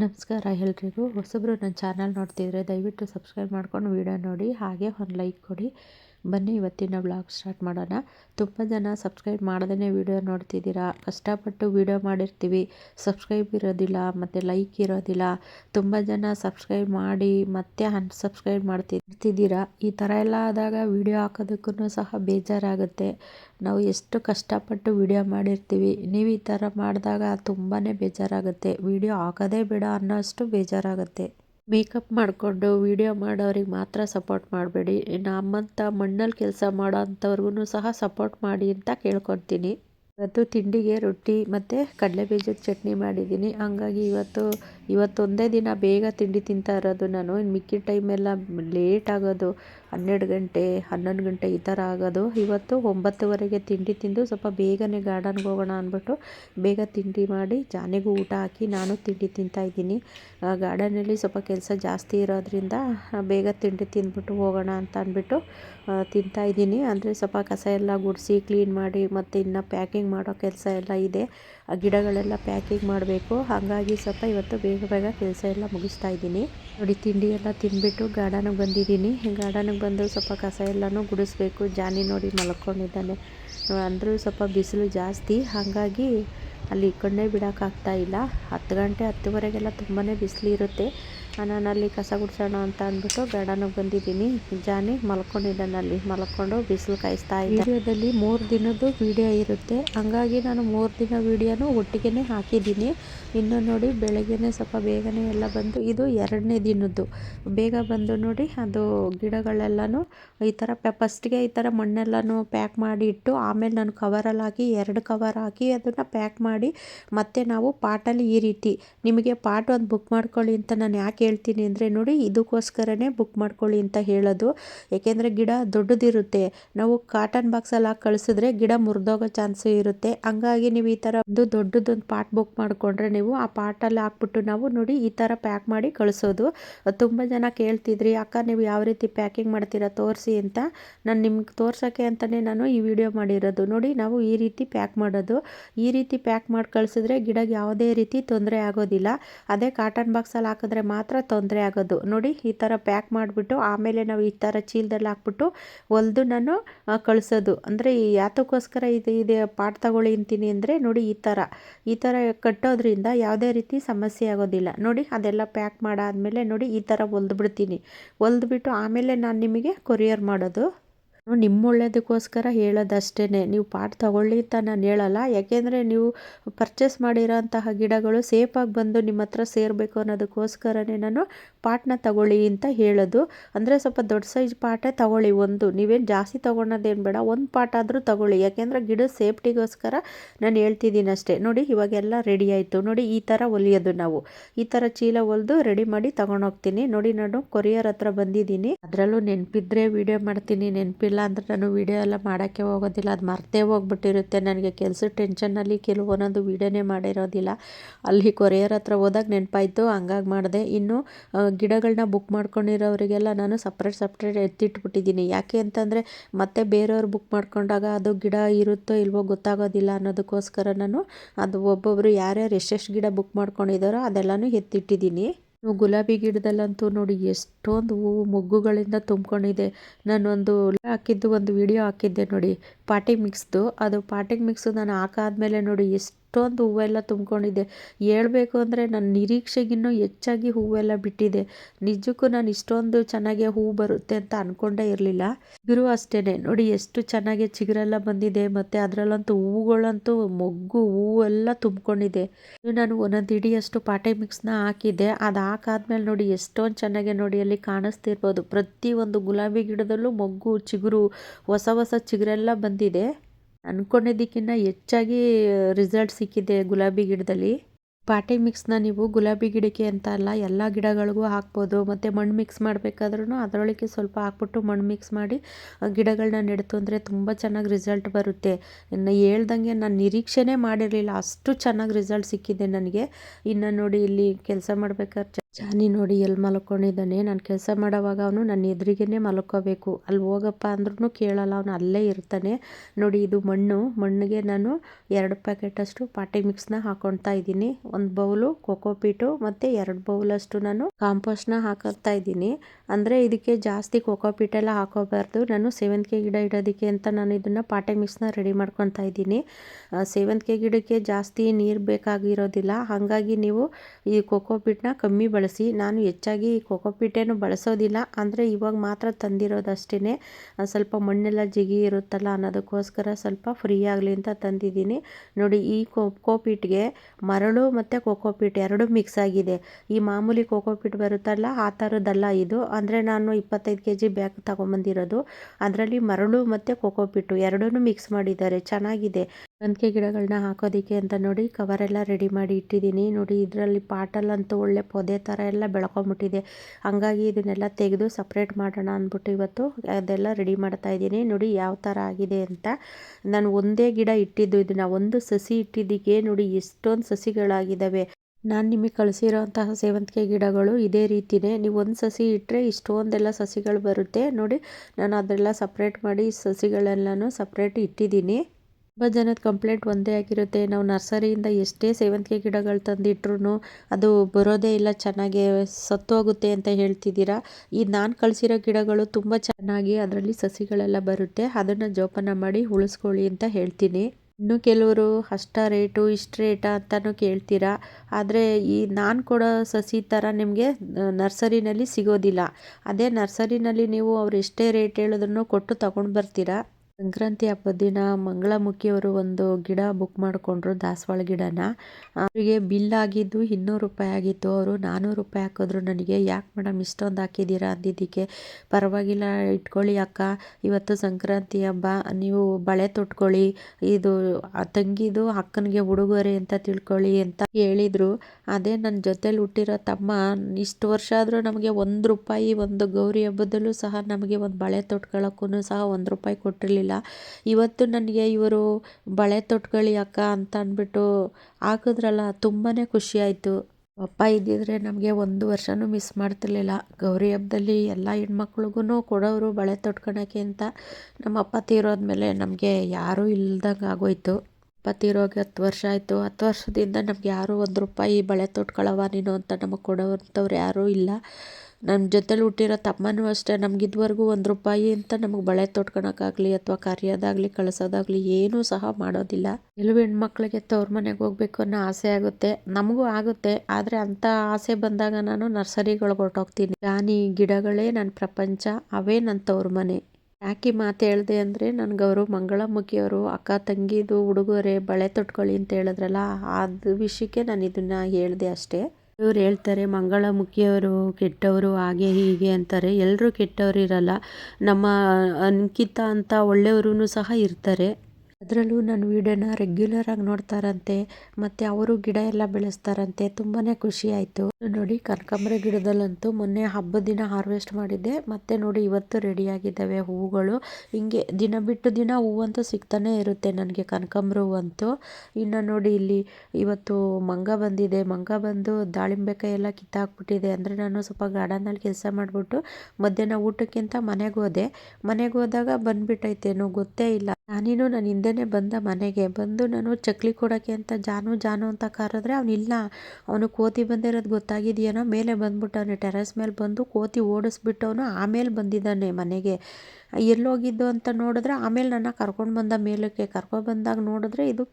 ನಮಸ್ಕಾರ ಎಲ್ರಿಗೂ. ಹೊಸಬ್ರು ನನ್ನ ಚಾನಲ್ ನೋಡ್ತಿದ್ರೆ ದಯವಿಟ್ಟು ಸಬ್ಸ್ಕ್ರೈಬ್ ಮಾಡ್ಕೊಂಡು ವೀಡಿಯೋ ನೋಡಿ, ಹಾಗೆ ಒಂದು ಲೈಕ್ ಕೊಡಿ. ಬನ್ನಿ, ಇವತ್ತಿನ ಬ್ಲಾಗ್ ಸ್ಟಾರ್ಟ್ ಮಾಡೋಣ. ತುಂಬ ಜನ ಸಬ್ಸ್ಕ್ರೈಬ್ ಮಾಡದೇ ವೀಡಿಯೋ ನೋಡ್ತಿದ್ದೀರಾ? ಕಷ್ಟಪಟ್ಟು ವೀಡಿಯೋ ಮಾಡಿರ್ತೀವಿ. ಸಬ್ಸ್ಕ್ರೈಬ್ ಇರೋದಿಲ್ಲ, ಮತ್ತು ಲೈಕ್ ಇರೋದಿಲ್ಲ. ತುಂಬ ಜನ ಸಬ್ಸ್ಕ್ರೈಬ್ ಮಾಡಿ, ಮತ್ತೆ ಅನ್ಸಬ್ಸ್ಕ್ರೈಬ್ ಮಾಡ್ತಿರ್ತಿದ್ದೀರಾ ಈ ಥರ ಎಲ್ಲ ಆದಾಗ ವೀಡಿಯೋ ಹಾಕೋದಕ್ಕೂ ಸಹ ಬೇಜಾರಾಗುತ್ತೆ. ನಾವು ಎಷ್ಟು ಕಷ್ಟಪಟ್ಟು ವೀಡಿಯೋ ಮಾಡಿರ್ತೀವಿ. ನೀವು ಈ ಥರ ಮಾಡಿದಾಗ ತುಂಬಾ ಬೇಜಾರಾಗುತ್ತೆ. ವೀಡಿಯೋ ಹಾಕೋದೇ ಬೇಡ ಅನ್ನೋಷ್ಟು ಬೇಜಾರಾಗುತ್ತೆ. ಮೇಕಪ್ ಮಾಡಿಕೊಂಡು ವೀಡಿಯೋ ಮಾಡೋರಿಗೆ ಮಾತ್ರ ಸಪೋರ್ಟ್ ಮಾಡಬೇಡಿ. ನಮ್ಮಂಥ ಮಣ್ಣಲ್ಲಿ ಕೆಲಸ ಮಾಡೋ ಅಂಥವ್ರಿಗೂ ಸಹ ಸಪೋರ್ಟ್ ಮಾಡಿ ಅಂತ ಕೇಳ್ಕೊತೀನಿ. ಇವತ್ತು ತಿಂಡಿಗೆ ರೊಟ್ಟಿ ಮತ್ತು ಕಡಲೆ ಬೀಜದ ಚಟ್ನಿ ಮಾಡಿದ್ದೀನಿ. ಹಂಗಾಗಿ ಇವತ್ತು, ಇವತ್ತೊಂದೇ ದಿನ ಬೇಗ ತಿಂಡಿ ತಿಂತಾ ಇರೋದು ನಾನು. ಇನ್ನು ಮಿಕ್ಕಿದ ಟೈಮೆಲ್ಲ ಲೇಟ್ ಆಗೋದು. ಹನ್ನೆರಡು ಗಂಟೆ, ಹನ್ನೊಂದು ಗಂಟೆ ಈ ಥರ ಆಗೋದು. ಇವತ್ತು ಒಂಬತ್ತುವರೆಗೆ ತಿಂಡಿ ತಿಂದು ಸ್ವಲ್ಪ ಬೇಗನೆ ಗಾರ್ಡನ್ಗೆ ಹೋಗೋಣ ಅಂದ್ಬಿಟ್ಟು ಬೇಗ ತಿಂಡಿ ಮಾಡಿ, ಜಾನಿಗೂ ಊಟ ಹಾಕಿ ನಾನು ತಿಂಡಿ ತಿಂತಾಯಿದ್ದೀನಿ ಗಾರ್ಡನಲ್ಲಿ ಸ್ವಲ್ಪ ಕೆಲಸ ಜಾಸ್ತಿ ಇರೋದ್ರಿಂದ ಬೇಗ ತಿಂಡಿ ತಿಂದ್ಬಿಟ್ಟು ಹೋಗೋಣ ಅಂತ ಅಂದ್ಬಿಟ್ಟು ತಿಂತಾಯಿದ್ದೀನಿ ಅಂದರೆ ಸ್ವಲ್ಪ ಕಸ ಎಲ್ಲ ಗುಡಿಸಿ ಕ್ಲೀನ್ ಮಾಡಿ ಮತ್ತು ಇನ್ನು ಪ್ಯಾಕಿಂಗ್ ಮಾಡೋ ಕೆಲಸ ಎಲ್ಲ ಇದೆ. ಗಿಡಗಳೆಲ್ಲ ಪ್ಯಾಕಿಂಗ್ ಮಾಡಬೇಕು. ಹಾಗಾಗಿ ಸ್ವಲ್ಪ ಇವತ್ತು ಬೇಗ ಬೇಗ ಕೆಲಸ ಎಲ್ಲ ಮುಗಿಸ್ತಾ ಇದ್ದೀನಿ. ನೋಡಿ, ತಿಂಡಿ ಎಲ್ಲ ತಿಂದ್ಬಿಟ್ಟು ಗಾರ್ಡನಿಗೆ ಬಂದಿದ್ದೀನಿ. ಗಾರ್ಡನಿಗೆ ಬಂದು ಸ್ವಲ್ಪ ಕಸ ಎಲ್ಲನೂ ಗುಡಿಸ್ಬೇಕು. ಜಾನಿ ನೋಡಿ ಮಲ್ಕೊಂಡಿದ್ದಾನೆ. ಅಂದರೂ ಸ್ವಲ್ಪ ಬಿಸಿಲು ಜಾಸ್ತಿ. ಹಾಗಾಗಿ ಅಲ್ಲಿ ಇಕ್ಕೊಂಡೇ ಬಿಡೋಕ್ಕಾಗ್ತಾ ಇಲ್ಲ. ಹತ್ತು ಗಂಟೆ ಹತ್ತುವರೆಗೆಲ್ಲ ತುಂಬಾ ಬಿಸಿಲು ಅಲ್ಲಿ ಕಸ ಗುಡಿಸೋಣ ಅಂತ ಅಂದ್ಬಿಟ್ಟು ಗಾರ್ಡನಿಗೆ ಬಂದಿದ್ದೀನಿ. ಜಾನಿ ಮಲ್ಕೊಂಡಿದ್ದಾನೆ ಅಲ್ಲಿ ಮಲ್ಕೊಂಡು ಬಿಸಿಲು ಕಾಯಿಸ್ತಾ ಇದ್ದೆ. ವಿಡಿಯೋದಲ್ಲಿ ಮೂರು ದಿನದ್ದು ವಿಡಿಯೋ ಇರುತ್ತೆ. ಹಂಗಾಗಿ ನಾನು ಮೂರು ದಿನ ವಿಡಿಯೋನು ಒಟ್ಟಿಗೆ ಹಾಕಿದ್ದೀನಿ. ಇನ್ನು ನೋಡಿ ಬೆಳಗ್ಗೆನೆ ಸ್ವಲ್ಪ ಬೇಗನೆ ಎಲ್ಲ ಬಂದು ಇದು ಎರಡನೇ ದಿನದ್ದು. ಬೇಗ ಬಂದು ನೋಡಿ ಅದು ಗಿಡಗಳೆಲ್ಲನೂ ಈ ಥರ ಫಸ್ಟ್ಗೆ ಈ ಥರ ಮಣ್ಣೆಲ್ಲನೂ ಪ್ಯಾಕ್ ಮಾಡಿ ಇಟ್ಟು ಆಮೇಲೆ ನಾನು ಕವರಲ್ಲಿ ಹಾಕಿ ಎರಡು ಕವರ್ ಹಾಕಿ ಅದನ್ನು ಪ್ಯಾಕ್ ಮಾಡಿ ಮತ್ತೆ ನಾವು ಪಾಟಲ್ಲಿ ಈ ರೀತಿ. ನಿಮಗೆ ಪಾಟ್ ಒಂದು ಬುಕ್ ಮಾಡ್ಕೊಳ್ಳಿ ಅಂತ ನಾನು ಯಾಕೆ ಹೇಳ್ತೀನಿ ಅಂದರೆ ನೋಡಿ, ಇದಕ್ಕೋಸ್ಕರನೇ ಬುಕ್ ಮಾಡ್ಕೊಳ್ಳಿ ಅಂತ ಹೇಳೋದು. ಏಕೆಂದರೆ ಗಿಡ ದೊಡ್ಡದಿರುತ್ತೆ. ನಾವು ಕಾಟನ್ ಬಾಕ್ಸಲ್ಲಿ ಹಾಕಿ ಕಳಿಸಿದ್ರೆ ಗಿಡ ಮುರಿದೋಗೋ ಚಾನ್ಸು ಇರುತ್ತೆ. ಹಂಗಾಗಿ ನೀವು ಈ ಥರ ಒಂದು ದೊಡ್ಡದೊಂದು ಪಾಟ್ ಬುಕ್ ಮಾಡಿಕೊಂಡ್ರೆ ನೀವು ಆ ಪಾಟಲ್ಲಿ ಹಾಕ್ಬಿಟ್ಟು ನಾವು ನೋಡಿ ಈ ಥರ ಪ್ಯಾಕ್ ಮಾಡಿ ಕಳಿಸೋದು. ತುಂಬ ಜನ ಕೇಳ್ತಿದ್ರಿ, ಅಕ್ಕ, ನೀವು ಯಾವ ರೀತಿ ಪ್ಯಾಕಿಂಗ್ ಮಾಡ್ತೀರಾ? ತೋರಿಸಿ ಅಂತ. ನಾನು ನಿಮ್ಗೆ ತೋರ್ಸೋಕ್ಕೆ ಅಂತಲೇ ನಾನು ಈ ವಿಡಿಯೋ ಮಾಡಿರೋದು. ನೋಡಿ, ನಾವು ಈ ರೀತಿ ಪ್ಯಾಕ್ ಮಾಡೋದು. ಈ ರೀತಿ ಪ್ಯಾಕ್ ಮಾಡಿ ಕಳಿಸಿದ್ರೆ ಗಿಡಕ್ಕೆ ಯಾವುದೇ ರೀತಿ ತೊಂದರೆ ಆಗೋದಿಲ್ಲ. ಅದೇ ಕಾಟನ್ ಬಾಕ್ಸಲ್ಲಿ ಹಾಕಿದ್ರೆ ಮಾತ್ರ ತೊಂದರೆ ಆಗೋದು. ನೋಡಿ, ಈ ಥರ ಪ್ಯಾಕ್ ಮಾಡಿಬಿಟ್ಟು, ಆಮೇಲೆ ನಾವು ಈ ಥರ ಚೀಲದಲ್ಲಿ ಹಾಕ್ಬಿಟ್ಟು ಹೊಲ್ದು ನಾನು ಕಳಿಸೋದು. ಅಂದರೆ ಯಾತಕ್ಕೋಸ್ಕರ ಇದು, ಇದೆ ಪಾಟ್ ತಗೊಳ್ಳಿ ಅಂತೀನಿ ಅಂದರೆ, ನೋಡಿ, ಈ ಥರ. ಈ ಥರ ಕಟ್ಟೋದ್ರಿಂದ ಯಾವುದೇ ರೀತಿ ಸಮಸ್ಯೆ ಆಗೋದಿಲ್ಲ. ನೋಡಿ, ಅದೆಲ್ಲ ಪ್ಯಾಕ್ ಮಾಡಾದಮೇಲೆ ನೋಡಿ, ಈ ಥರ ಹೊಲ್ದು ಬಿಟ್ಟು ಆಮೇಲೆ ನಾನು ನಿಮಗೆ ಕೊರಿಯರ್ ಮಾಡೋದು. ನಿಮ್ಮ ಒಳ್ಳೇದಕ್ಕೋಸ್ಕರ ಹೇಳೋದಷ್ಟೇ ನೀವು ಪಾಟ್ ತಗೊಳ್ಳಿ ಅಂತ ನಾನು ಹೇಳಲ್ಲ. ಯಾಕೆಂದರೆ ನೀವು ಪರ್ಚೇಸ್ ಮಾಡಿರೋಂತಹ ಗಿಡಗಳು ಸೇಫಾಗಿ ಬಂದು ನಿಮ್ಮ ಹತ್ರ ಸೇರಬೇಕು ಅನ್ನೋದಕ್ಕೋಸ್ಕರನೇ ನಾನು ಪಾಟ್ನ ತಗೊಳ್ಳಿ ಅಂತ ಹೇಳೋದು. ಅಂದರೆ ಸ್ವಲ್ಪ ದೊಡ್ಡ ಸೈಜ್ ಪಾಟೇ ತಗೊಳ್ಳಿ ಒಂದು. ನೀವೇನು ಜಾಸ್ತಿ ತೊಗೊಳೋದೇನು ಬೇಡ. ಒಂದು ಪಾಟ್ ಆದರೂ ತಗೊಳ್ಳಿ. ಯಾಕೆಂದರೆ ಗಿಡದ ಸೇಫ್ಟಿಗೋಸ್ಕರ ನಾನು ಹೇಳ್ತಿದ್ದೀನಿ ಅಷ್ಟೇ. ನೋಡಿ, ಇವಾಗೆಲ್ಲ ರೆಡಿ ಆಯಿತು. ನೋಡಿ, ಈ ಥರ ಹೊಲಿಯೋದು ನಾವು. ಈ ಥರ ಚೀಲ ಹೊಲಿದು ರೆಡಿ ಮಾಡಿ ತೊಗೊಂಡೋಗ್ತೀನಿ. ನೋಡಿ, ನಾನು ಕೊರಿಯರ್ ಹತ್ರ ಬಂದಿದ್ದೀನಿ. ಅದರಲ್ಲೂ ನೆನಪಿದ್ರೆ ವೀಡಿಯೋ ಮಾಡ್ತೀನಿ. ನೆನಪಿಲ್ಲ ಅಂದರೆ ನಾನು ವೀಡಿಯೋ ಎಲ್ಲ ಮಾಡೋಕ್ಕೆ ಹೋಗೋದಿಲ್ಲ, ಅದು ಮರ್ತೇ ಹೋಗ್ಬಿಟ್ಟಿರುತ್ತೆ. ನನಗೆ ಕೆಲಸ ಟೆನ್ಷನ್ನಲ್ಲಿ ಕೆಲವೊಂದೊಂದು ವೀಡಿಯೋನೇ ಮಾಡಿರೋದಿಲ್ಲ. ಅಲ್ಲಿ ಕೊರಿಯರ್ ಹತ್ರ ಹೋದಾಗ ನೆನಪಾಯಿತು, ಹಂಗಾಗಿ ಮಾಡಿದೆ. ಇನ್ನು ಗಿಡಗಳನ್ನ ಬುಕ್ ಮಾಡ್ಕೊಂಡಿರೋರಿಗೆಲ್ಲ ನಾನು ಸಪ್ರೇಟ್ ಸಪ್ರೇಟ್ ಎತ್ತಿಟ್ಬಿಟ್ಟಿದ್ದೀನಿ. ಯಾಕೆ ಅಂತಂದರೆ, ಮತ್ತೆ ಬೇರೆಯವ್ರು ಬುಕ್ ಮಾಡ್ಕೊಂಡಾಗ ಅದು ಗಿಡ ಇರುತ್ತೋ ಇಲ್ವೋ ಗೊತ್ತಾಗೋದಿಲ್ಲ ಅನ್ನೋದಕ್ಕೋಸ್ಕರ ನಾನು, ಅದು ಒಬ್ಬೊಬ್ಬರು ಯಾರ್ಯಾರು ಎಷ್ಟೆಷ್ಟು ಗಿಡ ಬುಕ್ ಮಾಡ್ಕೊಂಡಿದ್ದಾರೋ ಅದೆಲ್ಲನೂ ಎತ್ತಿಟ್ಟಿದ್ದೀನಿ. ಗುಲಾಬಿ ಗಿಡದಲ್ಲಂತೂ ನೋಡಿ ಎಷ್ಟೊಂದು ಹೂವು ಮೊಗ್ಗುಗಳಿಂದ ತುಂಬ್ಕೊಂಡಿದೆ. ನಾನೊಂದು ಹಾಕಿದ್ದು ಒಂದು ವಿಡಿಯೋ ಹಾಕಿದ್ದೆ ನೋಡಿ. ಪಾಟಿಂಗ್ ಮಿಕ್ಸ್ದು ಅದು ಪಾಟಿಂಗ್ ಮಿಕ್ಸು ನಾನು ಹಾಕಾದ್ಮೇಲೆ ನೋಡಿ ಎಷ್ಟು ಅಷ್ಟೊಂದು ಹೂವೆಲ್ಲ ತುಂಬ್ಕೊಂಡಿದೆ. ಹೇಳ್ಬೇಕು ಅಂದರೆ ನನ್ನ ನಿರೀಕ್ಷೆಗಿನ್ನೂ ಹೆಚ್ಚಾಗಿ ಹೂವೆಲ್ಲ ಬಿಟ್ಟಿದೆ. ನಿಜಕ್ಕೂ ನಾನು ಇಷ್ಟೊಂದು ಚೆನ್ನಾಗಿ ಹೂ ಬರುತ್ತೆ ಅಂತ ಅಂದ್ಕೊಂಡೇ ಇರಲಿಲ್ಲ. ಇರು ಅಷ್ಟೇ ನೋಡಿ ಎಷ್ಟು ಚೆನ್ನಾಗಿ ಚಿಗುರೆಲ್ಲ ಬಂದಿದೆ. ಮತ್ತು ಅದರಲ್ಲಂತೂ ಹೂವುಗಳಂತೂ ಮೊಗ್ಗು, ಹೂವೆಲ್ಲ ತುಂಬ್ಕೊಂಡಿದೆ. ನಾನು ಒಂದೊಂದು ಇಡಿಯಷ್ಟು ಪಾಟೆ ಮಿಕ್ಸ್ನ ಹಾಕಿದ್ದೆ. ಅದು ಹಾಕಾದ್ಮೇಲೆ ನೋಡಿ ಎಷ್ಟೊಂದು ಚೆನ್ನಾಗಿ ನೋಡಿ ಅಲ್ಲಿ ಕಾಣಿಸ್ತಿರ್ಬೋದು. ಪ್ರತಿ ಒಂದು ಗುಲಾಬಿ ಗಿಡದಲ್ಲೂ ಮೊಗ್ಗು, ಚಿಗುರು, ಹೊಸ ಹೊಸ ಚಿಗುರೆಲ್ಲ ಬಂದಿದೆ. ಅಂದ್ಕೊಂಡಿದ್ದಕ್ಕಿಂತ ಹೆಚ್ಚಾಗಿ ರಿಸಲ್ಟ್ ಸಿಕ್ಕಿದೆ ಗುಲಾಬಿ ಗಿಡದಲ್ಲಿ. ಪಾಟಿ ಮಿಕ್ಸ್ನ ನೀವು ಗುಲಾಬಿ ಗಿಡಕ್ಕೆ ಅಂತ ಅಲ್ಲ, ಎಲ್ಲ ಗಿಡಗಳಿಗೂ ಹಾಕ್ಬೋದು. ಮತ್ತು ಮಣ್ಣು ಮಿಕ್ಸ್ ಮಾಡಬೇಕಾದ್ರೂ ಅದರೊಳಗೆ ಸ್ವಲ್ಪ ಹಾಕ್ಬಿಟ್ಟು ಮಣ್ಣು ಮಿಕ್ಸ್ ಮಾಡಿ ಗಿಡಗಳನ್ನ ನೆಡ್ತು ಅಂದರೆ ತುಂಬ ಚೆನ್ನಾಗಿ ರಿಸಲ್ಟ್ ಬರುತ್ತೆ. ಇನ್ನು ಹೇಳ್ದಂಗೆ ನಾನು ನಿರೀಕ್ಷೆನೇ ಮಾಡಿರಲಿಲ್ಲ. ಅಷ್ಟು ಚೆನ್ನಾಗಿ ರಿಸಲ್ಟ್ ಸಿಕ್ಕಿದೆ ನನಗೆ. ಇನ್ನು ನೋಡಿ ಇಲ್ಲಿ ಕೆಲಸ ಮಾಡ್ಬೇಕಾದ್ರೆ ಜಾನಿ ನೋಡಿ ಎಲ್ಲಿ ಮಲ್ಕೊಂಡಿದ್ದಾನೆ? ನಾನು ಕೆಲಸ ಮಾಡೋವಾಗ ಅವನು ನನ್ನ ಎದುರಿಗೇ ಮಲ್ಕೋಬೇಕು. ಅಲ್ಲಿ ಹೋಗಪ್ಪ ಅಂದ್ರೂ ಕೇಳಲ್ಲ, ಅವನು ಅಲ್ಲೇ ಇರ್ತಾನೆ. ನೋಡಿ ಇದು ಮಣ್ಣು. ಮಣ್ಣಿಗೆ ನಾನು ಎರಡು ಪ್ಯಾಕೆಟಷ್ಟು ಪಾಟಿ ಮಿಕ್ಸ್ನ ಹಾಕೊಳ್ತಾ ಇದ್ದೀನಿ. ಒಂದು ಬೌಲು ಕೋಕೋಪೀಟು ಮತ್ತು ಎರಡು ಬೌಲಷ್ಟು ನಾನು ಕಾಂಪೋಸ್ಟ್ನ ಹಾಕೋತಾ ಇದ್ದೀನಿ. ಅಂದರೆ ಇದಕ್ಕೆ ಜಾಸ್ತಿ ಕೋಕೋ ಪೀಟೆಲ್ಲ ಹಾಕೋಬಾರ್ದು. ನಾನು ಸೇವಂತಿಗೆ ಗಿಡ ಇಡೋದಕ್ಕೆ ಅಂತ ನಾನು ಇದನ್ನು ಪಾಟಿ ಮಿಕ್ಸ್ನ ರೆಡಿ ಮಾಡ್ಕೊತಾ ಇದ್ದೀನಿ. ಸೇವಂತಿಗೆ ಗಿಡಕ್ಕೆ ಜಾಸ್ತಿ ನೀರು ಬೇಕಾಗಿರೋದಿಲ್ಲ. ಹಾಗಾಗಿ ನೀವು ಈ ಕೋಕೋಪೀಟ್ನ ಕಮ್ಮಿ ಬಳಸಿ. ನಾನು ಹೆಚ್ಚಾಗಿ ಕೋಕೋಪೀಟೇನು ಬಳಸೋದಿಲ್ಲ. ಅಂದರೆ ಇವಾಗ ಮಾತ್ರ ತಂದಿರೋದಷ್ಟೇ ಸ್ವಲ್ಪ ಮಣ್ಣೆಲ್ಲ ಜಿಗಿ ಇರುತ್ತಲ್ಲ ಅನ್ನೋದಕ್ಕೋಸ್ಕರ ಸ್ವಲ್ಪ ಫ್ರೀ ಆಗಲಿ ಅಂತ ತಂದಿದ್ದೀನಿ. ನೋಡಿ, ಈ ಕೋಕೋಪೀಟ್ಗೆ ಮರಳು ಮತ್ತು ಕೋಕೋಪೀಟ್ ಎರಡು ಮಿಕ್ಸ್ ಆಗಿದೆ. ಈ ಮಾಮೂಲಿ ಕೋಕೋಪೀಟ್ ಬರುತ್ತಲ್ಲ, ಆ ಥರದ್ದಲ್ಲ ಇದು. ಅಂದರೆ ನಾನು ಇಪ್ಪತ್ತೈದು ಕೆ ಜಿ ಬ್ಯಾಗ್ ತೊಗೊಂಬಂದಿರೋದು. ಅದರಲ್ಲಿ ಮರಳು ಮತ್ತು ಕೋಕೋಪೀಟು ಎರಡೂ ಮಿಕ್ಸ್ ಮಾಡಿದ್ದಾರೆ. ಚೆನ್ನಾಗಿದೆ. ಸಂತಿಗೆ ಗಿಡಗಳನ್ನ ಹಾಕೋದಿಕ್ಕೆ ಅಂತ ನೋಡಿ ಕವರೆಲ್ಲ ರೆಡಿ ಮಾಡಿ ಇಟ್ಟಿದ್ದೀನಿ. ನೋಡಿ ಇದರಲ್ಲಿ ಪಾಟಲ್ಲಂತೂ ಒಳ್ಳೆ ಪೊದೆ ಥರ ಎಲ್ಲ ಬೆಳ್ಕೊಂಬಿಟ್ಟಿದೆ. ಹಾಗಾಗಿ ಇದನ್ನೆಲ್ಲ ತೆಗೆದು ಸಪ್ರೇಟ್ ಮಾಡೋಣ ಅಂದ್ಬಿಟ್ಟು ಇವತ್ತು ಅದೆಲ್ಲ ರೆಡಿ ಮಾಡ್ತಾ ಇದ್ದೀನಿ. ನೋಡಿ ಯಾವ ಥರ ಆಗಿದೆ ಅಂತ. ನಾನು ಒಂದೇ ಗಿಡ ಇಟ್ಟಿದ್ದು. ಇದನ್ನು ಒಂದು ಸಸಿ ಇಟ್ಟಿದ್ದಕ್ಕೆ ನೋಡಿ ಎಷ್ಟೊಂದು ಸಸಿಗಳಾಗಿದ್ದಾವೆ. ನಾನು ನಿಮಗೆ ಕಳಿಸಿರೋಂತಹ ಸೇವಂತಿಗೆ ಗಿಡಗಳು ಇದೇ ರೀತಿಯೇ ನೀವು ಒಂದು ಸಸಿ ಇಟ್ಟರೆ ಇಷ್ಟೊಂದೆಲ್ಲ ಸಸಿಗಳು ಬರುತ್ತೆ. ನೋಡಿ ನಾನು ಅದೆಲ್ಲ ಸಪ್ರೇಟ್ ಮಾಡಿ ಸಸಿಗಳೆಲ್ಲನೂ ಸಪ್ರೇಟ್ ಇಟ್ಟಿದ್ದೀನಿ. ತುಂಬ ಜನದ ಕಂಪ್ಲೇಂಟ್ ಒಂದೇ ಆಗಿರುತ್ತೆ. ನಾವು ನರ್ಸರಿಯಿಂದ ಎಷ್ಟೇ ಸೇವಂತಿಗೆ ಗಿಡಗಳು ತಂದಿಟ್ರೂ ಅದು ಬರೋದೇ ಇಲ್ಲ, ಚೆನ್ನಾಗಿ ಸತ್ತೋಗುತ್ತೆ ಅಂತ ಹೇಳ್ತಿದ್ದೀರಾ? ಈ ನಾನು ಕಳಿಸಿರೋ ಗಿಡಗಳು ತುಂಬ ಚೆನ್ನಾಗಿ ಅದರಲ್ಲಿ ಸಸಿಗಳೆಲ್ಲ ಬರುತ್ತೆ. ಅದನ್ನು ಜೋಪಾನ ಮಾಡಿ ಉಳಿಸ್ಕೊಳ್ಳಿ ಅಂತ ಹೇಳ್ತೀನಿ. ಇನ್ನು ಕೆಲವರು ಅಷ್ಟ ರೇಟು, ಇಷ್ಟು ರೇಟ ಅಂತಲೂ ಕೇಳ್ತೀರಾ? ಆದರೆ ಈ ನಾನು ಕೊಡೋ ಸಸಿ ಥರ ನಿಮಗೆ ನರ್ಸರಿನಲ್ಲಿ ಸಿಗೋದಿಲ್ಲ. ಅದೇ ನರ್ಸರಿನಲ್ಲಿ ನೀವು ಅವ್ರು ಎಷ್ಟೇ ರೇಟ್ ಹೇಳಿದ್ರು ಕೊಟ್ಟು ತಗೊಂಡು ಬರ್ತೀರಾ? ಸಂಕ್ರಾಂತಿ ಹಬ್ಬದ ದಿನ ಮಂಗಳಮುಖಿಯವರು ಒಂದು ಗಿಡ ಬುಕ್ ಮಾಡಿಕೊಂಡ್ರು, ದಾಸವಾಳ ಗಿಡನ. ಅವರಿಗೆ ಬಿಲ್ ಆಗಿದ್ದು ಇನ್ನೂರು ರೂಪಾಯಿ ಆಗಿತ್ತು. ಅವರು ನಾನ್ನೂರು ರೂಪಾಯಿ ಹಾಕಿದ್ರು. ನನಗೆ, ಯಾಕೆ ಮೇಡಮ್ ಇಷ್ಟೊಂದು ಹಾಕಿದ್ದೀರಾ? ಅಂದಿದ್ದಕ್ಕೆ, ಪರವಾಗಿಲ್ಲ, ಇಟ್ಕೊಳ್ಳಿ ಅಕ್ಕ. ಇವತ್ತು ಸಂಕ್ರಾಂತಿ ಹಬ್ಬ. ನೀವು ಬಳೆ ತೊಟ್ಕೊಳ್ಳಿ. ಇದು ತಂಗಿದು ಅಕ್ಕನಿಗೆ ಉಡುಗೊರೆ ಅಂತ ತಿಳ್ಕೊಳ್ಳಿ ಅಂತ ಹೇಳಿದರು. ಅದೇ ನನ್ನ ಜೊತೇಲಿ ಹುಟ್ಟಿರೋ ತಮ್ಮ, ಇಷ್ಟು ವರ್ಷ ಆದರೂ ನಮಗೆ ಒಂದು ರೂಪಾಯಿ, ಒಂದು ಗೌರಿ ಹಬ್ಬದಲ್ಲೂ ಸಹ ನಮಗೆ ಒಂದು ಬಳೆ ತೊಟ್ಕೊಳ್ಳೋಕ್ಕೂ ಸಹ ಒಂದು ರೂಪಾಯಿ ಕೊಟ್ಟಿರಲಿಲ್ಲ. ಇವತ್ತು ನನಗೆ ಇವರು ಬಳೆ ತೊಟ್ಕೊಳ್ಳಿ ಅಕ್ಕ ಅಂತ ಅಂದ್ಬಿಟ್ಟು ಹಾಕಿದ್ರಲ್ಲ ತುಂಬಾ ಖುಷಿಯಾಯಿತು ಅಪ್ಪ ಇದ್ದಿದ್ರೆ ನಮಗೆ ಒಂದು ವರ್ಷವೂ ಮಿಸ್ ಮಾಡ್ತಿರ್ಲಿಲ್ಲ. ಗೌರಿ ಹಬ್ಬದಲ್ಲಿ ಎಲ್ಲ ಹೆಣ್ಮಕ್ಳಿಗೂ ಕೊಡೋರು ಬಳೆ ತೊಟ್ಕೊಳಕ್ಕೆ ಅಂತ ನಮ್ಮ ಅಪ್ಪ ತೀರೋದ್ಮೇಲೆ ನಮಗೆ ಯಾರೂ ಇಲ್ದಂಗೆ ಆಗೋಯ್ತು. ಅಪ್ಪ ತೀರೋಗಿ ಹತ್ತು ವರ್ಷ ಆಯಿತು. ಹತ್ತು ವರ್ಷದಿಂದ ನಮ್ಗೆ ಯಾರೂ ಒಂದು ರೂಪಾಯಿ ಬಳೆ ತೊಟ್ಕೊಳ್ಳವ ನೀನು ಅಂತ ನಮಗೆ ಕೊಡೋವಂಥವ್ರು ಯಾರೂ ಇಲ್ಲ. ನಮ್ಮ ಜೊತೆಲಿ ಹುಟ್ಟಿರೋ ತಮ್ಮನೂ ಅಷ್ಟೇ, ನಮ್ಗೆ ಇದುವರೆಗೂ ಒಂದು ರೂಪಾಯಿ ಅಂತ ನಮಗೆ ಬಳೆ ತೊಟ್ಕೊಳಕ್ಕಾಗಲಿ ಅಥವಾ ಕರೆಯೋದಾಗಲಿ ಕಳಿಸೋದಾಗಲಿ ಏನೂ ಸಹ ಮಾಡೋದಿಲ್ಲ. ಕೆಲವು ಹೆಣ್ಮಕ್ಳಿಗೆ ತವ್ರ ಮನೆಗೆ ಹೋಗ್ಬೇಕು ಅನ್ನೋ ಆಸೆ ಆಗುತ್ತೆ, ನಮಗೂ ಆಗುತ್ತೆ. ಆದರೆ ಅಂಥ ಆಸೆ ಬಂದಾಗ ನಾನು ನರ್ಸರಿಗಳಿಗೆ ಹೊರಟೋಗ್ತೀನಿ. ಗಾನಿ ಗಿಡಗಳೇ ನನ್ನ ಪ್ರಪಂಚ, ಅವೇ ನನ್ನ ತವ್ರ ಮನೆ. ಯಾಕೆ ಮಾತು ಹೇಳಿದೆ ಅಂದರೆ ನನಗೆ ಅವರು ಮಂಗಳಮುಖಿಯವರು, ಅಕ್ಕ ತಂಗಿದು ಉಡುಗೊರೆ ಬಳೆ ತೊಟ್ಕೊಳ್ಳಿ ಅಂತ ಹೇಳಿದ್ರಲ್ಲ, ಅದು ವಿಷಯಕ್ಕೆ ನಾನು ಇದನ್ನು ಹೇಳಿದೆ ಅಷ್ಟೇ. ಇವ್ರು ಹೇಳ್ತಾರೆ ಮಂಗಳಮುಖಿಯವರು ಕೆಟ್ಟವರು ಹಾಗೆ ಹೀಗೆ ಅಂತಾರೆ. ಎಲ್ಲರೂ ಕೆಟ್ಟವರು ಇರಲ್ಲ ನಮ್ಮ ಅಂಕಿತ ಅಂತ ಒಳ್ಳೆಯವರೂ ಸಹ ಇರ್ತಾರೆ. ಅದರಲ್ಲೂ ನನ್ನ ವೀಡಿಯೋನ ರೆಗ್ಯುಲರಾಗಿ ನೋಡ್ತಾರಂತೆ, ಮತ್ತು ಅವರು ಗಿಡ ಎಲ್ಲ ಬೆಳೆಸ್ತಾರಂತೆ ತುಂಬಾ ಖುಷಿ ಆಯಿತು. ನೋಡಿ, ಕನಕಾಂಬರ ಗಿಡದಲ್ಲಂತೂ ಮೊನ್ನೆ ಹಬ್ಬದ ದಿನ ಹಾರ್ವೆಸ್ಟ್ ಮಾಡಿದ್ದೆ, ಮತ್ತು ನೋಡಿ ಇವತ್ತು ರೆಡಿಯಾಗಿದ್ದಾವೆ ಹೂವುಗಳು. ಹಿಂಗೆ ದಿನ ಬಿಟ್ಟು ದಿನ ಹೂವಂತೂ ಸಿಗ್ತಾನೆ ಇರುತ್ತೆ ನನಗೆ ಕನಕಾಂಬರ ಹೂವಂತೂ. ಇನ್ನು ನೋಡಿ ಇಲ್ಲಿ ಇವತ್ತು ಮಂಗ ಬಂದಿದೆ, ಮಂಗ ಬಂದು ದಾಳಿಂಬೆಕಾಯಿ ಎಲ್ಲ ಕಿತ್ತಾಕ್ಬಿಟ್ಟಿದೆ ಅಂದರೆ ನಾನು ಸ್ವಲ್ಪ ಗಾರ್ಡನಲ್ಲಿ ಕೆಲಸ ಮಾಡಿಬಿಟ್ಟು ಮಧ್ಯಾಹ್ನ ಊಟಕ್ಕಿಂತ ಮನೆಗೆ ಹೋದೆ. ಮನೆಗೆ ಹೋದಾಗ ಬಂದುಬಿಟ್ಟೈತೇನು ಗೊತ್ತೇ ಇಲ್ಲ. ನಾನೇನು ನಾನು ಹಿಂದೆನೇ ಬಂದ ಮನೆಗೆ, ಬಂದು ನಾನು ಚಕ್ಲಿ ಕೊಡೋಕ್ಕೆ ಅಂತ ಜಾನು ಜಾನು ಅಂತ ಕರೆದ್ರೆ ಅವನಿಲ್ಲ ಅವನು ಕೋತಿ ಬಂದಿರೋದು ಗೊತ್ತಾಗಿದೆಯೇನೋ? ಮೇಲೆ ಬಂದ್ಬಿಟ್ಟವನೆ, ಟೆರೆಸ್ ಮೇಲೆ ಬಂದು ಕೋತಿ ಓಡಿಸ್ಬಿಟ್ಟವನು, ಆಮೇಲೆ ಬಂದಿದ್ದಾನೆ ಮನೆಗೆ. ಎಲ್ಲೋಗಿದ್ದು ಅಂತ ನೋಡಿದ್ರೆ ಆಮೇಲೆ ನನ್ನ ಕರ್ಕೊಂಡು ಬಂದ ಮೇಲಕ್ಕೆ. ಕರ್ಕೊಬಂದಾಗ ನೋಡಿದ್ರೆ ಇದು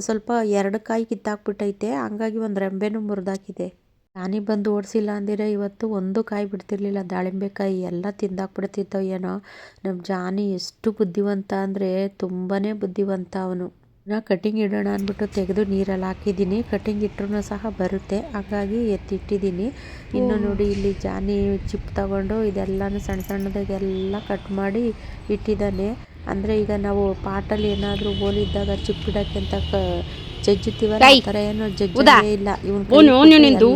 ಸ್ವಲ್ಪ ಎರಡು ಕಾಯಿ ಕಿತ್ತಾಕ್ಬಿಟ್ಟೈತೆ, ಹಂಗಾಗಿ ಒಂದು ರೆಂಬೆನೂ ಮುರಿದಾಕಿದೆ. ನಾನೇ ಬಂದು ಓಡಿಸಿಲ್ಲ ಅಂದಿರೆ ಇವತ್ತು ಒಂದು ಕಾಯಿ ಬಿಡ್ತಿರ್ಲಿಲ್ಲ. ದಾಳಿಂಬೆಕಾಯಿ ಎಲ್ಲ ತಿಂದಾಕ್ಬಿಡ್ತಿದ್ದವು ಏನೋ. ನಮ್ಮ ಜಾನಿ ಎಷ್ಟು ಬುದ್ಧಿವಂತ ಅಂದರೆ ತುಂಬಾ ಬುದ್ಧಿವಂತ ಅವನು. ನಾ ಕಟಿಂಗ್ ಇಡೋಣ ಅಂದ್ಬಿಟ್ಟು ತೆಗೆದು ನೀರಲ್ಲಿ ಹಾಕಿದ್ದೀನಿ. ಕಟಿಂಗ್ ಇಟ್ರೂ ಸಹ ಬರುತ್ತೆ. ಹಾಗಾಗಿ ಎತ್ತಿಟ್ಟಿದ್ದೀನಿ. ಇನ್ನು ನೋಡಿ ಇಲ್ಲಿ ಜಾನಿ ಚಿಪ್ ತಗೊಂಡು ಇದೆಲ್ಲನೂ ಸಣ್ಣ ಸಣ್ಣದಾಗೆಲ್ಲ ಕಟ್ ಮಾಡಿ ಇಟ್ಟಿದ್ದಾನೆ. ಅಂದರೆ ಈಗ ನಾವು ಪಾಟಲ್ಲಿ ಏನಾದರೂ ಹೋಲಿದ್ದಾಗ ಚಿಪ್ ಇಡೋಕ್ಕೆ ಅಂತ ಕ ಜಜ್ಜುತ್ತೀವಲ್ಲ? ಆ ಥರ ಏನೋ ಜಜ್ಜೇ ಇಲ್ಲ. ಇವನು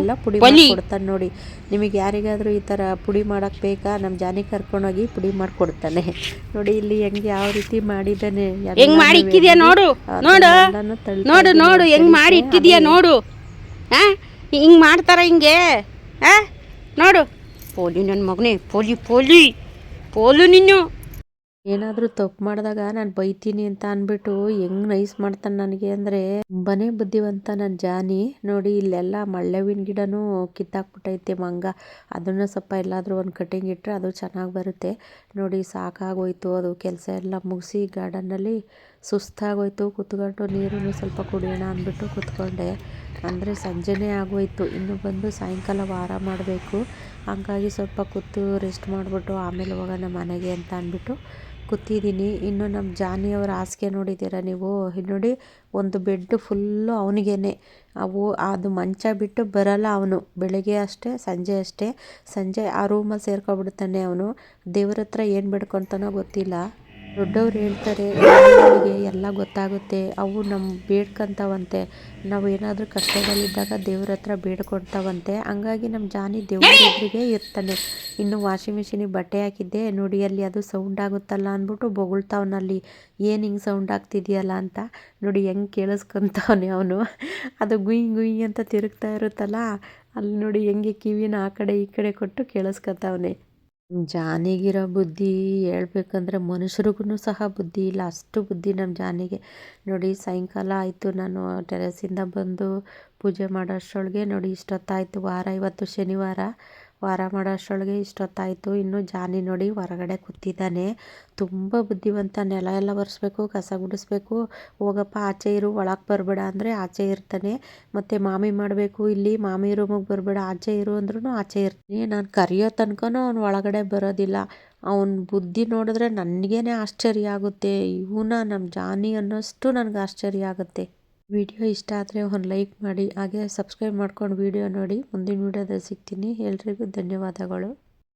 ಎಲ್ಲ ಪುಡಿ ಕೊಡ್ತಾನೆ ನೋಡಿ. ನಿಮಗೆ ಯಾರಿಗಾದರೂ ಈ ಥರ ಪುಡಿ ಮಾಡಕ್ಕೆ ಬೇಕಾ? ನಮ್ಮ ಜಾನಿ ಕರ್ಕೊಂಡೋಗಿ ಪುಡಿ ಮಾಡ್ಕೊಡ್ತಾನೆ. ನೋಡಿ ಇಲ್ಲಿ ಹೆಂಗೆ ಯಾವ ರೀತಿ ಮಾಡಿದ್ದಾನೆ ಹೆಂಗ್ ಮಾಡಿ ಇಕ್ಕಿದ್ಯಾ ನೋಡು ನೋಡು ನೋಡು ನೋಡು ಹೆಂಗ್ ಮಾಡಿ ಇಟ್ಟಿದ್ಯಾ ನೋಡು. ಹಾ ಹಿಂಗ್ ಮಾಡ್ತಾರ ಹಿಂಗೆ? ಹಾ ನೋಡು. ಪೋಲಿ ನನ್ನ ಮಗನೇ ಪೋಲಿ ಪೋಲಿ ಪೋಲು ನಿನ್ನು. ಏನಾದರೂ ತಪ್ಪು ಮಾಡಿದಾಗ ನಾನು ಬೈತೀನಿ ಅಂತ ಅಂದ್ಬಿಟ್ಟು ಹೆಂಗ್ ನೈಸ್ ಮಾಡ್ತಾನೆ ನನಗೆ ಅಂದರೆ ತುಂಬಾನೇ ಬುದ್ಧಿವಂತ ನನ್ನ ಜಾನಿ. ನೋಡಿ, ಇಲ್ಲೆಲ್ಲ ಮಳ್ಳೆವಿನ ಗಿಡನೂ ಕಿತ್ತಾಕ್ಬಿಟ್ಟೈತೆ ಮಂಗ. ಅದನ್ನು ಸ್ವಲ್ಪ ಎಲ್ಲಾದರೂ ಒಂದು ಕಟಿಂಗ್ ಇಟ್ಟರೆ ಅದು ಚೆನ್ನಾಗಿ ಬರುತ್ತೆ. ನೋಡಿ, ಸಾಕಾಗೋಯ್ತು ಅದು ಕೆಲಸ ಎಲ್ಲ ಮುಗಿಸಿ ಗಾರ್ಡನ್ನಲ್ಲಿ ಸುಸ್ತಾಗೋಯ್ತು, ಕುತ್ಕೊಂಡು ನೀರನ್ನು ಸ್ವಲ್ಪ ಕುಡಿಯೋಣ ಅಂದ್ಬಿಟ್ಟು ಕುತ್ಕೊಂಡೆ. ಅಂದರೆ ಸಂಜೆನೇ ಆಗೋಯ್ತು. ಇನ್ನು ಬಂದು ಸಾಯಂಕಾಲ ವಾರ ಮಾಡಬೇಕು. ಹಂಗಾಗಿ ಸ್ವಲ್ಪ ಕೂತು ರೆಸ್ಟ್ ಮಾಡಿಬಿಟ್ಟು ಆಮೇಲೆ ಹೋಗೋಣ ಮನೆಗೆ ಅಂತ ಅಂದ್ಬಿಟ್ಟು ಕೂತಿದ್ದೀನಿ. ಇನ್ನು ನಮ್ಮ ಜಾನಿಯವ್ರ ಹಾಸಿಗೆ ನೋಡಿದ್ದೀರ ನೀವು? ನೋಡಿ, ಒಂದು ಬೆಡ್ ಫುಲ್ಲು ಅವನಿಗೇನೆ. ಅವು, ಅದು ಮಂಚ ಬಿಟ್ಟು ಬರಲ್ಲ ಅವನು. ಬೆಳಗ್ಗೆ ಅಷ್ಟೇ, ಸಂಜೆ ಅಷ್ಟೇ. ಸಂಜೆ ಆ ರೂಮಲ್ಲಿ ಸೇರ್ಕೊಬಿಡ್ತಾನೆ ಅವನು. ದೇವ್ರ ಹತ್ರ ಏನು ಬೇಡ್ಕೊತಾನೋ ಗೊತ್ತಿಲ್ಲ. ದೊಡ್ಡವ್ರು ಹೇಳ್ತಾರೆ ಅವರಿಗೆ ಎಲ್ಲ ಗೊತ್ತಾಗುತ್ತೆ. ಅವು ನಮ್ಮ ಬೇಡ್ಕೊಂತಾವಂತೆ. ನಾವು ಏನಾದರೂ ಕಷ್ಟದಲ್ಲಿದ್ದಾಗ ದೇವ್ರ ಹತ್ರ ಬೇಡ್ಕೊಳ್ತಾವಂತೆ. ಹಂಗಾಗಿ ನಮ್ಮ ಜಾನಿ ದೇವ್ರ ಇರ್ತಾನೆ. ಇನ್ನು ವಾಷಿಂಗ್ ಮಿಷಿನಿಗೆ ಬಟ್ಟೆ ಹಾಕಿದ್ದೆ. ನೋಡಿ, ಅಲ್ಲಿ ಅದು ಸೌಂಡ್ ಆಗುತ್ತಲ್ಲ ಅಂದ್ಬಿಟ್ಟು ಬೊಗಳ್ತಾವನಲ್ಲಿ ಏನು ಹಿಂಗೆ ಸೌಂಡ್ ಆಗ್ತಿದೆಯಲ್ಲ ಅಂತ. ನೋಡಿ, ಹೆಂಗೆ ಕೇಳಿಸ್ಕೊತಾವನೆ ಅವನು. ಅದು ಗುಯ್ ಗುಯ್ ಅಂತ ತಿರುಗ್ತಾ ಇರುತ್ತಲ್ಲ. ಅಲ್ಲಿ ನೋಡಿ, ಹೆಂಗೆ ಕಿವಿನ ಆ ಕಡೆ ಈ ಕಡೆ ಕೊಟ್ಟು ಕೇಳಿಸ್ಕೊತಾವನೆ. ಜಾನಿಗಿರೋ ಬುದ್ಧಿ, ಹೇಳ್ಬೇಕಂದ್ರೆ ಮನುಷ್ಯರಿಗೂ ಸಹ ಬುದ್ಧಿ ಇಲ್ಲ. ಅಷ್ಟು ಬುದ್ಧಿ ನಮ್ಮ ಜಾನಿಗೆ. ನೋಡಿ, ಸಾಯಂಕಾಲ ಆಯಿತು, ನಾನು ಟೆರೆಸಿಂದ ಬಂದು ಪೂಜೆ ಮಾಡೋ ಅಷ್ಟರೊಳಗೆ ನೋಡಿ, ಇಷ್ಟೊತ್ತಾಯಿತು ವಾರ, ಇವತ್ತು ಶನಿವಾರ. ವಾರ ಮಾಡೋ ಅಷ್ಟರೊಳಗೆ ಇಷ್ಟೊತ್ತಾಯಿತು. ಇನ್ನು ಜಾನಿ ನೋಡಿ ಹೊರಗಡೆ ಕೂತಿದ್ದಾನೆ. ತುಂಬ ಬುದ್ಧಿವಂತ ನೆಲ ಎಲ್ಲ ಒರೆಸ್ಬೇಕು, ಕಸ ಗುಡಿಸ್ಬೇಕು. ಹೋಗಪ್ಪ, ಆಚೆ ಇರು, ಒಳಗೆ ಬರಬೇಡ ಅಂದರೆ ಆಚೆ ಇರ್ತಾನೆ. ಮತ್ತು ಮಾಮಿ ಮಾಡಬೇಕು ಇಲ್ಲಿ, ಮಾಮಿ ರೂಮಿಗೆ ಬರಬೇಡ, ಆಚೆ ಇರು ಅಂದ್ರೂ ಆಚೆ ಇರ್ತೀನಿ. ನಾನು ಕರೆಯೋ ತನಕನೂ ಅವ್ನು ಒಳಗಡೆ ಬರೋದಿಲ್ಲ. ಅವನ ಬುದ್ಧಿ ನೋಡಿದ್ರೆ ನನಗೇನೆ ಆಶ್ಚರ್ಯ ಆಗುತ್ತೆ. ಇವನ ನಮ್ಮ ಜಾನಿ ಅನ್ನೋಷ್ಟು ನನಗೆ ಆಶ್ಚರ್ಯ ಆಗುತ್ತೆ. ವಿಡಿಯೋ ಇಷ್ಟ ಆದರೆ ಒಂದು ಲೈಕ್ ಮಾಡಿ, ಹಾಗೆ ಸಬ್ಸ್ಕ್ರೈಬ್ ಮಾಡ್ಕೊಂಡು ವಿಡಿಯೋ ನೋಡಿ. ಮುಂದಿನ ವಿಡಿಯೋದಲ್ಲಿ ಸಿಗ್ತೀನಿ. ಎಲ್ರಿಗೂ ಧನ್ಯವಾದಗಳು.